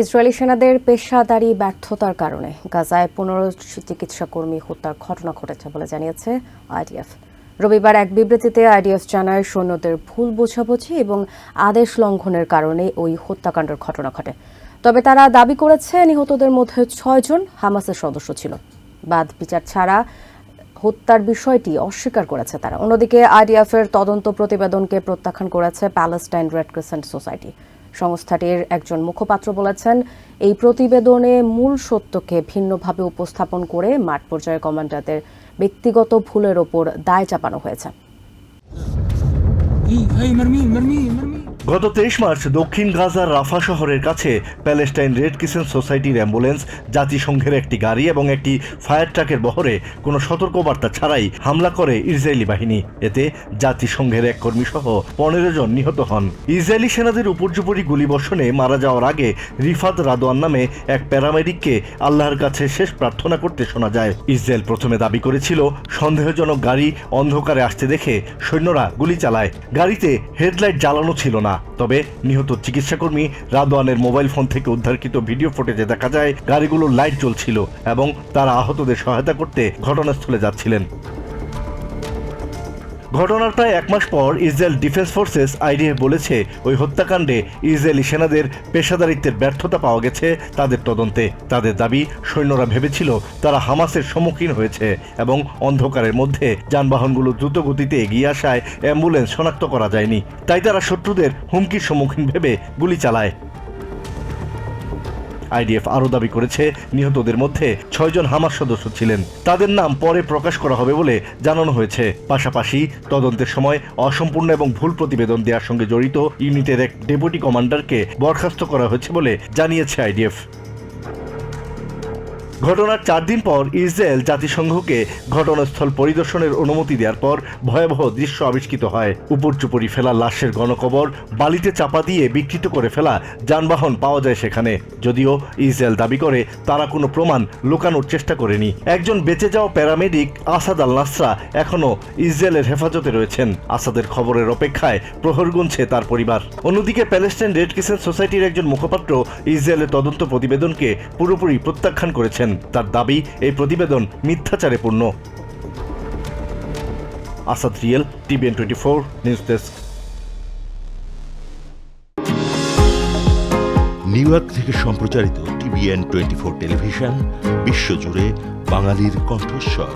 Israeli সেনাদের পেশাদারি ব্যর্থতার কারণে গাজায় পনেরো চিকিৎসা কর্মী হত্যার ঘটনা ঘটেছে বলে জানিয়েছে আইডিএফ। রবিবার এক বিবৃতিতে আইডিএফ জানায়, সৈন্যদের ভুল বোঝাবুঝি এবং আদেশ লঙ্ঘনের কারণে ওই হত্যাকাণ্ডের ঘটনা ঘটে। তবে তারা দাবি করেছে, নিহতদের মধ্যে ছয়জন হামাসের সদস্য ছিল। বাদ বিচার ছাড়া হত্যার বিষয়টি অস্বীকার করেছে তারা। অন্যদিকে আইডিএফ এর তদন্ত প্রতিবেদনকে প্রত্যাখ্যান করেছে প্যালেস্টাইন রেড ক্রিসেন্ট সোসাইটি। সংস্থাটির একজন মুখপাত্র বলেছেন, এই প্রতিবেদনে মূল সত্যকে ভিন্নভাবে উপস্থাপন করে মাঠ পর্যায়ে কমান্ডারদের ব্যক্তিগত ভুলের ওপর দায় চাপানো হয়েছে। গত তেইশ মার্চ দক্ষিণ গাজার রাফা শহরের কাছে প্যালেস্টাইন রেড কিসেন সোসাইটির অ্যাম্বুলেন্স, জাতিসংঘের একটি গাড়ি এবং একটি ফায়ার ট্রাকের বহরে কোনো সতর্কবার্তা ছাড়াই হামলা করে ইসরায়েলি বাহিনী। এতে জাতিসংঘের এক কর্মীসহ পনেরো জন নিহত হন। ইসরায়েলি সেনাদের উপর্যুপরি গুলিবর্ষণে মারা যাওয়ার আগে রিফাত রাদোয়ান নামে এক প্যারামেডিককে আল্লাহর কাছে শেষ প্রার্থনা করতে শোনা যায়। ইসরায়েল প্রথমে দাবি করেছিল, সন্দেহজনক গাড়ি অন্ধকারে আসতে দেখে সৈন্যরা গুলি চালায়। গাড়িতে হেডলাইট জ্বালানো ছিল না। তবে নিহত চিকিৎসাকর্মী রাদওয়ানের মোবাইল ফোন থেকে উদ্ধারকৃত ভিডিও ফুটেজে দেখা যায়, গাড়িগুলোর লাইট জ্বলছিল এবং তারা আহতদের সহায়তা করতে ঘটনাস্থলে যাচ্ছিলেন। ঘটনার প্রায় এক মাস পর ইসরায়েল ডিফেন্স ফোর্সেস আইডিএফ বলেছে, ওই হত্যাকাণ্ডে ইসরায়েলি সেনাদের পেশাদারিত্বের ব্যর্থতা পাওয়া গেছে তাদের তদন্তে। তাদের দাবি, সৈন্যরা ভেবেছিল তারা হামাসের সম্মুখীন হয়েছে এবং অন্ধকারের মধ্যে যানবাহনগুলো দ্রুত গতিতে এগিয়ে আসায় অ্যাম্বুলেন্স শনাক্ত করা যায়নি। তাই তারা শত্রুদের হুমকির সম্মুখীন ভেবে গুলি চালায়। আইডিএফ আরও দাবি করেছে, নিহতদের মধ্যে ছয়জন হামাস সদস্য ছিলেন। তাদের নাম পরে প্রকাশ করা হবে বলে জানানো হয়েছে। পাশাপাশি তদন্তের সময় অসম্পূর্ণ এবং ভুল প্রতিবেদন দেওয়ার সঙ্গে জড়িত ইউনিটের এক ডেপুটি কমান্ডারকে বরখাস্ত করা হয়েছে বলে জানিয়েছে আইডিএফ। ঘটনার চার দিন পর ইসরায়েল জাতিসংঘকে ঘটনাস্থল পরিদর্শনের অনুমতি দেওয়ার পর ভয়াবহ দৃশ্য আবিষ্কৃত হয়। উপরচুপড়ি ফেলা লাশের গণকবর, বালিতে চাপা দিয়ে বিকৃত করে ফেলা যানবাহন পাওয়া যায় সেখানে। যদিও ইসরায়েল দাবি করে, তারা কোনো প্রমাণ লুকানোর চেষ্টা করেনি। একজন বেঁচে যাওয়া প্যারামেডিক আসাদ আল নাসরা এখনও ইসরায়েলের হেফাজতে রয়েছেন। আসাদের খবরের অপেক্ষায় প্রহর গুনছে তার পরিবার। অন্যদিকে প্যালেস্টাইন রেড ক্রিসেন্ট সোসাইটির একজন মুখপাত্র ইসরায়েলের তদন্ত প্রতিবেদনকে পুরোপুরি প্রত্যাখ্যান করেছেন। তার দাবি, এই প্রতিবেদন মিথ্যাচারে পূর্ণ Asad real, TVN twenty four, news desk. New York থেকে সম্প্রচারিত টিভিএন টোয়েন্টি ফোর টেলিভিশন, বিশ্বজুড়ে বাঙালির কণ্ঠস্বর।